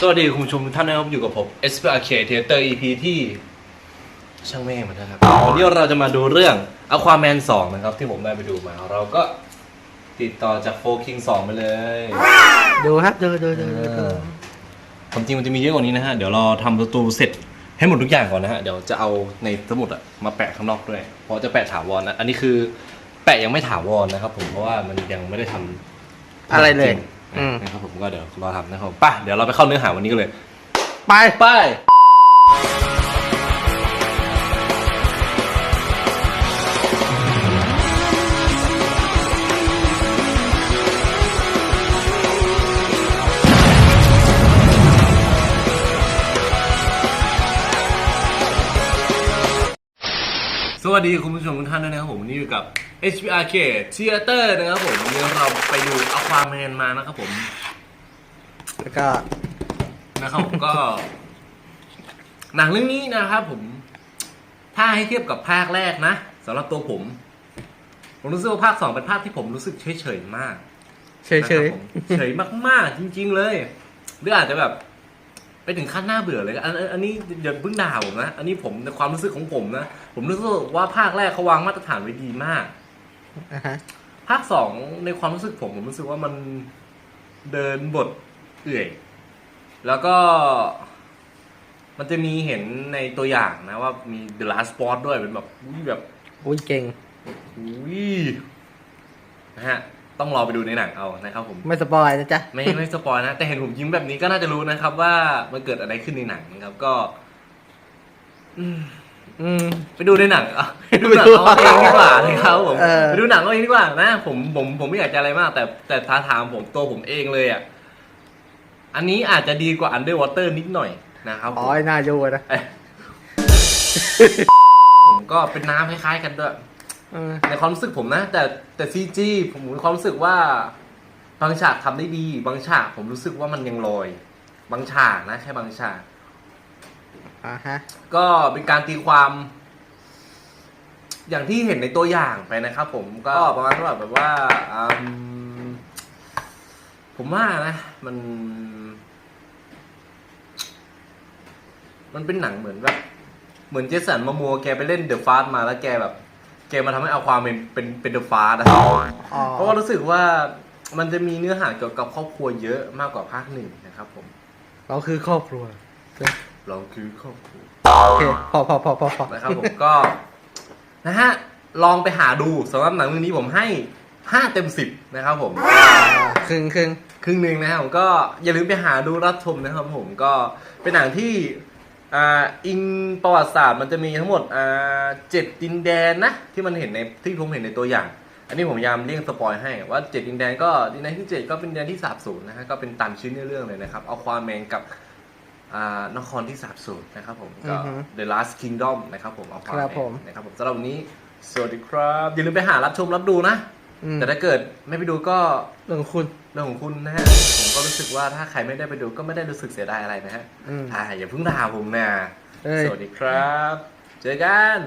สวัสดีคุณผู้ชมทุกท่านนะครับอยู่กับผม s p r k Theater EP ที่ช่างแม่งมันนะครับวันนี้เราจะมาดูเรื่อง Aquaman 2 นะครับ ที่ผมได้ไปดูมา เราก็ติดต่อจากโฟคิง2ไปเลยดูครับดูดูดูดูดูความจริงมันจะมีเยอะกว่านี้นะฮะ เดี๋ยวเราทำประตูเสร็จให้หมดทุกอย่างก่อนนะฮะ เดี๋ยวจะเอาในสมุดอะมาแปะข้างนอกด้วย เพราะจะแปะถาวรนะอันนี้คือแปะยังไม่ถาวรนะครับผมเพราะว่ามันยังไม่ได้ทำ อะไรเลย จง อืม นะครับผมก็เดี๋ยวรอทำนะครับไป่ะเดี๋ยวเราไปเข้าเนื้อหาวันนี้กันเลย ไปไปสวัสดีคุณผู้ชมทุกท่านด้วยนะครับผมวันนี้อยู่กับ HBRK Theater นะครับผมวันนี้เราไปดู Aquaman มานะครับผมแล้วก็นะครับผมก็ หนังเรื่องนี้นะครับผม ถ้าให้เทียบกับภาคแรกนะสำหรับตัวผม ผมรู้สึกว่าภาคสองเป็นภาคที่ผมรู้สึกเฉยๆมากเฉยเฉยนะครับผมเฉยมากๆ จริง ๆ เลยหรืออาจจะแบบ ไปถึงขั้นหน้าเบื่อเลยอันอันอันนี้อย่าเพิ่งด่าผมนะ อันนี้ผมในความรู้สึกของผมนะ ผมรู้สึกว่าภาคแรกเขาวางมาตรฐานไว้ดีมาก อะฮะ ภาคสองในความรู้สึกผมผมรู้สึกว่ามันเดินบทเอื่อย แล้วก็ มันจะมีเห็นในตัวอย่างนะว่ามี The Last Spot ด้วยเป็นแบบอุ้ยแบบอุ้ยเก่ง อุ้ยนะฮะ ต้องรอไปดูในหนังเอานะครับผม ไม่สปอยนะจ๊ะ ไม่ไม่สปอยนะ แต่เห็นผมยิ้มแบบนี้ก็น่าจะรู้นะครับ ว่ามันเกิดอะไรขึ้นในหนังนะครับก็ อืม อืม ไปดูในหนังอะไป ดูหนังเอาเองดีกว่านะครับผมเออ ไปดูหนังเอาเองดีกว่านะผมผมผมไม่อยากจะอะไรมาก แต่แต่ท้าถามผมตัวผมเองเลยอะอันนี้อาจจะดีกว่า Underwater นิดหน่อยนะครับผม อ๋อไอ้น่าดูนะเอ้ย ผมก็เป็นน้ำคล้ายๆกันด้วย เออ ในความรู้สึกผมนะ แต่แต่ซีจีผมมีความรู้สึกว่า บางฉากทำได้ดี บางฉากผมรู้สึกว่ามันยังลอย บางฉากนะแค่บางฉาก อ่าฮะ ก็เป็นการตีความ อย่างที่เห็นในตัวอย่างไปนะครับผมก็ประมาณว่าแบบว่าอืมผมว่านะมัน มันเป็นหนังเหมือนแบบเหมือนเจสันมามัวแกไปเล่นเดอะฟาสมาแล้วแกแบบ แกมาทำให้เอาความเป็นเป็นเป็นเดอะฟาสอะอ๋อเพราะว่ารู้สึกว่ามันจะมีเนื้อหาเกี่ยวกับครอบครัวเยอะมากกว่าภาคหนึ่งนะครับ ผม เราคือครอบครัว เราคือครอบครัวโอเคพอพอพอพอพอนะครับผมก็ นะฮะ ลองไปหาดูสำหรับหนังเรื่องนี้ผมให้ห้าเต็มสิบนะครับผมอ่าครึ่งครึ่งครึ่งหนึ่งนะครับผมก็อย่าลืมไปหาดูรับชมนะครับผมก็เป็นหนังที่อ่าอิงประวัติศาสตร์มันจะมีทั้งหมดอ่าเจ็ดดินแดนนะ ที่มันเห็นในที่ผมเห็นในตัวอย่าง อันนี้ผมพยายามเลี่ยงสปอยให้ว่าเจ็ดดินแดนก็ดินแดนที่เจ็ดก็เป็นดินแดนที่สาบสูญนะฮะก็เป็นตามชื่อเนื้อเรื่องเลยนะครับเอาความแมนกับอ่า นครที่สาบสูญนะครับผมก็ The Last Kingdom นะครับผมเอาความแมนนะครับผมสำหรับวันนี้ สวัสดีครับ อย่าลืมไปหารับชมรับดูนะอืมแต่ถ้าเกิดไม่ไปดูก็เรื่องของคุณเรื่องของคุณนะฮะ ผมก็รู้สึกว่าถ้าใครไม่ได้ไปดูก็ไม่ได้รู้สึกเสียดายอะไรนะฮะอืมอ่าอย่าเพิ่งด่าผมนะเอ้ยสวัสดีครับ เจอกัน